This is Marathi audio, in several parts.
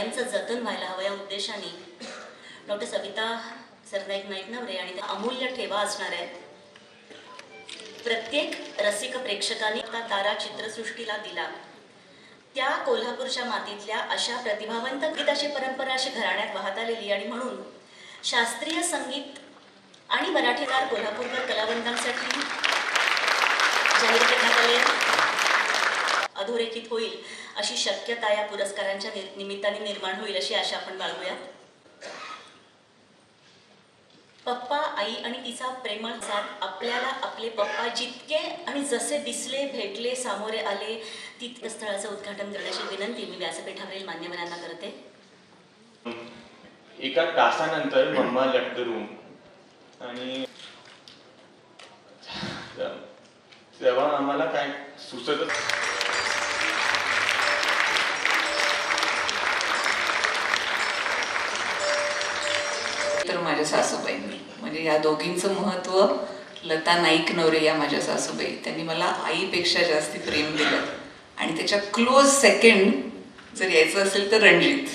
कायमचं जतन व्हायला हवं या उद्देशाने. डॉक्टर सविता सरनाईक नाईक नवरे आणि त्या अमूल्य ठेवा असणार आहेत. प्रत्येक रसिक प्रेक्षकांनी आता तारा चित्रसृष्टीला दिला. त्या कोल्हापूरच्या मातीतल्या अशा प्रतिभावंत गीताची परंपरा अशी घराण्यात वाहत आलेली आणि म्हणून शास्त्रीय संगीत आणि मराठीदार कोल्हापूरकर कलावंतांसाठी जाहीर करण्यात आले. अधोरेखित होईल. अशी शक्यता या पुरस्कारांच्या निमित्ताने निर्माण होईल अशी आशा आपण बाळगूया. पप्पा आई आणि तिचा प्रेमळ साथ आपल्याला आपले पप्पा जितके आणि जसे दिसले भेटले सामोरे आले तितक्या स्थळाचं उद्घाटन करण्याची विनंती मी व्यासपीठावरील मान्यवरांना करते. एका तासानंतर मम्मा लेफ्ट द रूम आणि तेव्हा आम्हाला काय सुचतच माझ्या सासूबाईंनी म्हणजे या दोघींचं महत्त्व लता नाईक नवरे या माझ्या सासूबाई. त्यांनी मला आईपेक्षा जास्ती प्रेम दिलं. आणि त्याच्या क्लोज सेकंड जर यायचं असेल तर रणजित.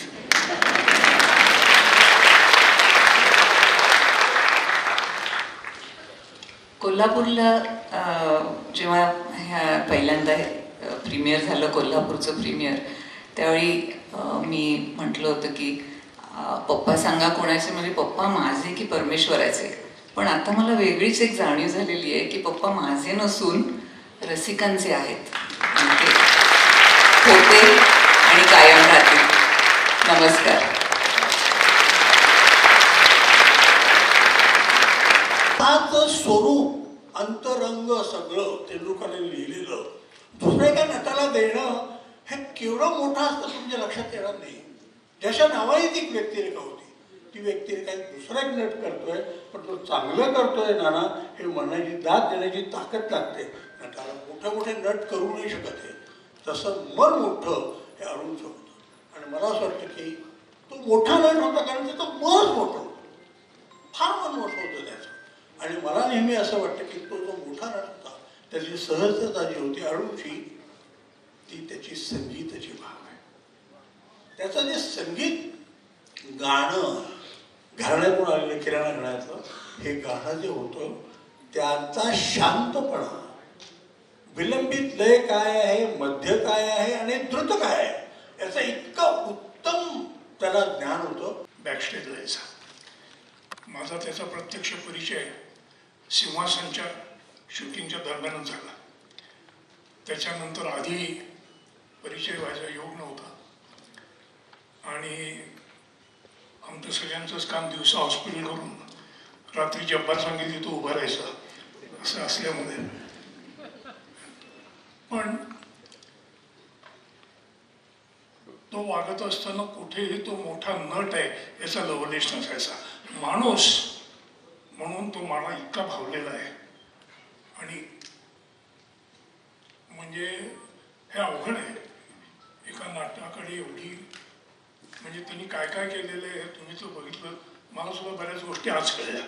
कोल्हापूरला जेव्हा ह्या पहिल्यांदा प्रीमियर झालं कोल्हापूरचं प्रीमियर त्यावेळी मी म्हटलं होतं की पप्पा सांगा कोणाचे म्हणजे पप्पा माझे की परमेश्वराचे. पण आता मला वेगळीच एक जाणीव झालेली आहे की पप्पा माझे नसून रसिकांचे आहेत. होते आणि कायम राहतील. नमस्कार. स्वरूप अंतरंग सगळं तेंडुलकरने लिहिलेलं दुसऱ्या एका नटाला देणं हे केवढं मोठं असतं तुमच्या लक्षात येणार नाही. ज्याच्या नावाने ती व्यक्तिरेखा होती. ती व्यक्तिरेखा एक दुसरा एक नट करतोय पण तो चांगलं करतोय नाना हे म्हणण्याची दाद देण्याची ताकद लागते. नटाला मोठे मोठे नट करू नाही शकत हे. तसं मन मोठं हे अरुण होतं आणि मला असं वाटतं की तो मोठा नट होता कारण त्याचं मनच मोठं होतं. फार मन मोठं होतं त्याचं. आणि मला नेहमी असं वाटतं की तो जो मोठा नट होता त्याची सहजता जी होती अरुणची ती त्याची संगीताची भाव त्याचं जे संगीत गाणं घराण्यातून आलेलं किराणा घराण्यातलं. हे गाणं जे होतं त्याचा शांतपणा. विलंबित लय काय आहे मध्य काय आहे आणि द्रुत काय आहे याचं इतकं उत्तम त्याला ज्ञान होतं. बॅकस्टेज लयचा माझा त्याचा प्रत्यक्ष परिचय सिंहासनच्या शूटिंगच्या दरम्यानच झाला. त्याच्यानंतर आधी परिचय व्हायचा योग नव्हता. आणि आमचं सगळ्यांचंच काम दिवसा हॉस्पिटल करून रात्री जब्बार सांगितली तो उभा राहायचा. असं असल्यामुळे. पण तो वागत असताना कुठेही तो मोठा नट आहे याचा लवलेश नसायचा माणूस म्हणून तो मला इतका भावलेला आहे. आणि म्हणजे हे अवघड आहे. एका नाटकाकडे एवढी म्हणजे त्यांनी काय काय केलेलं आहे हे तुम्ही तर बघितलं. मला सुद्धा बऱ्याच गोष्टी आज कळल्या.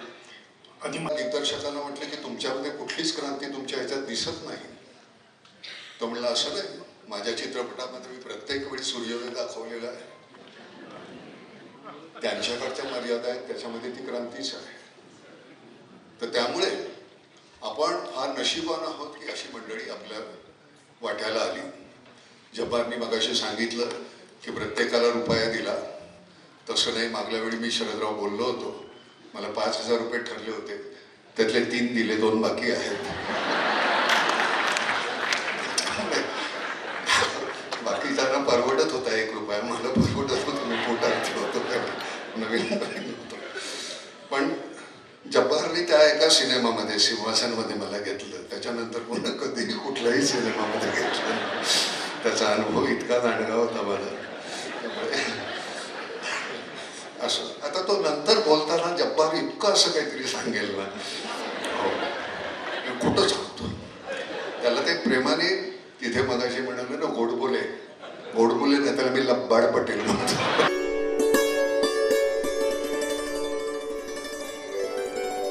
आधी मा- दिग्दर्शकांना म्हटलं की तुमच्यामध्ये कुठलीच क्रांती तुमच्या ह्याच्यात दिसत नाही. तो म्हणला असं नाही. माझ्या चित्रपटामध्ये मी प्रत्येक वेळी सूर्योदय दाखवलेला आहे. त्यांच्याकडच्या मर्यादा आहेत त्याच्यामध्ये ती क्रांतीच आहे. तर त्यामुळे आपण फार नशिबान आहोत की अशी मंडळी आपल्या वाट्याला आली. जब्बारनी मगाशी सांगितलं की प्रत्येकाला रुपया दिला. तसं नाही मागल्या वेळी मी शरदराव बोललो होतो. मला पाच हजार रुपये ठरले होते. त्यातले तीन दिले दोन बाकी आहेत. बाकी त्यांना परवडत होता एक रुपया मला परवडत होतो मी पोटात ठेवतो नवीन नवीन होतो. पण जब्बारने त्या एका सिनेमामध्ये सिंहासनमध्ये मला घेतलं. त्याच्यानंतर पुन्हा कधी कुठल्याही सिनेमामध्ये घेतलं त्याचा अनुभव इतका जाणगा होता मला. त्यामुळे असं. आता तो नंतर बोलताना जब्बार इतकं असं काहीतरी सांगेल ना. हो. मी कुठं सांगतो त्याला ते प्रेमाने तिथे मनाशी म्हणाले ना गोडबोले. गोडबोले नाही त्याला मी लब्बाड पटेल म्हणतो.